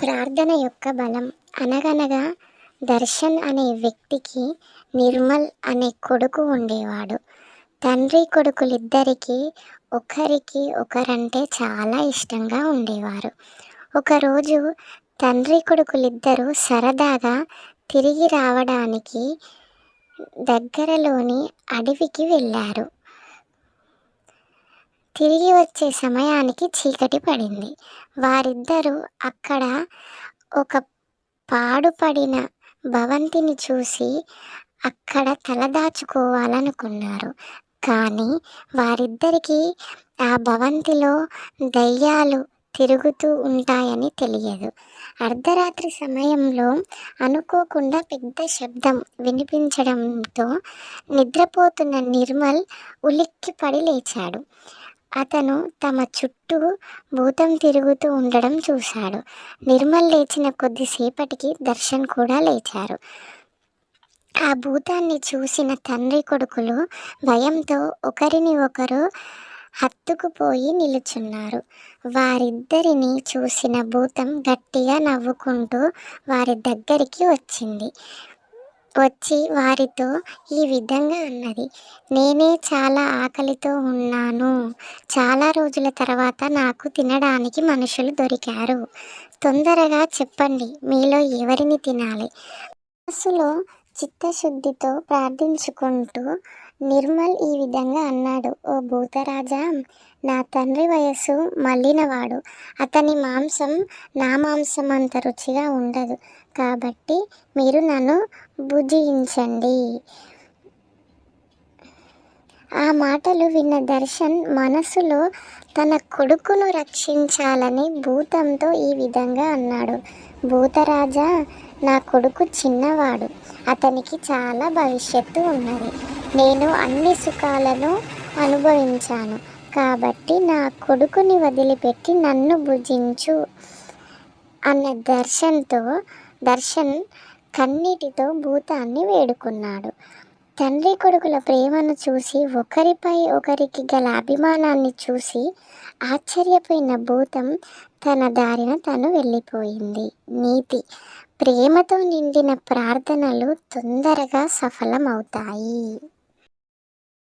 ప్రార్థన యొక్క బలం. అనగనగా దర్శన్ అనే వ్యక్తికి నిర్మల్ అనే కొడుకు ఉండేవాడు. తండ్రి కొడుకులిద్దరికీ ఒకరికి ఒకరంటే చాలా ఇష్టంగా ఉండేవారు. ఒకరోజు తండ్రి కొడుకులిద్దరూ సరదాగా తిరిగి రావడానికి దగ్గరలోని అడవికి వెళ్ళారు. తిరిగి వచ్చే సమయానికి చీకటి పడింది. వారిద్దరూ అక్కడ ఒక పాడుపడిన భవంతిని చూసి అక్కడ తలదాచుకోవాలనుకున్నారు కానీ వారిద్దరికీ ఆ భవంతిలో దయ్యాలు తిరుగుతూ ఉంటాయని తెలియదు. అర్ధరాత్రి సమయంలో అనుకోకుండా పెద్ద శబ్దం వినిపించడంతో నిద్రపోతున్న నిర్మల్ ఉలిక్కి పడి లేచాడు. అతను తమ చుట్టూ భూతం తిరుగుతూ ఉండడం చూశాడు. నిర్మల్ లేచిన కొద్దిసేపటికి దర్శన్ కూడా లేచారు. ఆ భూతాన్ని చూసిన తండ్రి కొడుకులు భయంతో ఒకరిని ఒకరు హత్తుకుపోయి నిలుచున్నారు. వారిద్దరిని చూసిన భూతం గట్టిగా నవ్వుకుంటూ వారి దగ్గరికి వచ్చింది. వచ్చి వారితో ఈ విధంగా అన్నది. నేనే చాలా ఆకలితో ఉన్నాను. చాలా రోజుల తర్వాత నాకు తినడానికి మనుషులు దొరికారు. తొందరగా చెప్పండి మీలో ఎవరిని తినాలి? మనసులో చిత్తశుద్ధితో ప్రార్థించుకుంటూ నిర్మల్ ఈ విధంగా అన్నాడు. ఓ భూతరాజా నా తండ్రి వయస్సు మళ్ళినవాడు. అతని మాంసం నా మాంసం అంత రుచిగా ఉండదు. కాబట్టి మీరు నన్ను భుజించండి ఆ మాటలు విన్న దర్శన్ మనసులో తన కొడుకును రక్షించాలని భూతంతో ఈ విధంగా అన్నాడు. భూతరాజా నా కొడుకు చిన్నవాడు. అతనికి చాలా భవిష్యత్తు ఉన్నది. నేను అన్ని సుఖాలను అనుభవించాను. కాబట్టి నా కొడుకుని వదిలిపెట్టి నన్ను భుజించు అన్న దర్శన్తో దర్శన్ కన్నీటితో భూతాన్ని వేడుకున్నాడు. తండ్రి కొడుకుల ప్రేమను చూసి ఒకరిపై ఒకరికి గల అభిమానాన్ని చూసి ఆశ్చర్యపోయిన భూతం తన దారిన తను వెళ్ళిపోయింది. నీతి ప్రేమతో నిండిన ప్రార్థనలు తొందరగా సఫలమవుతాయి.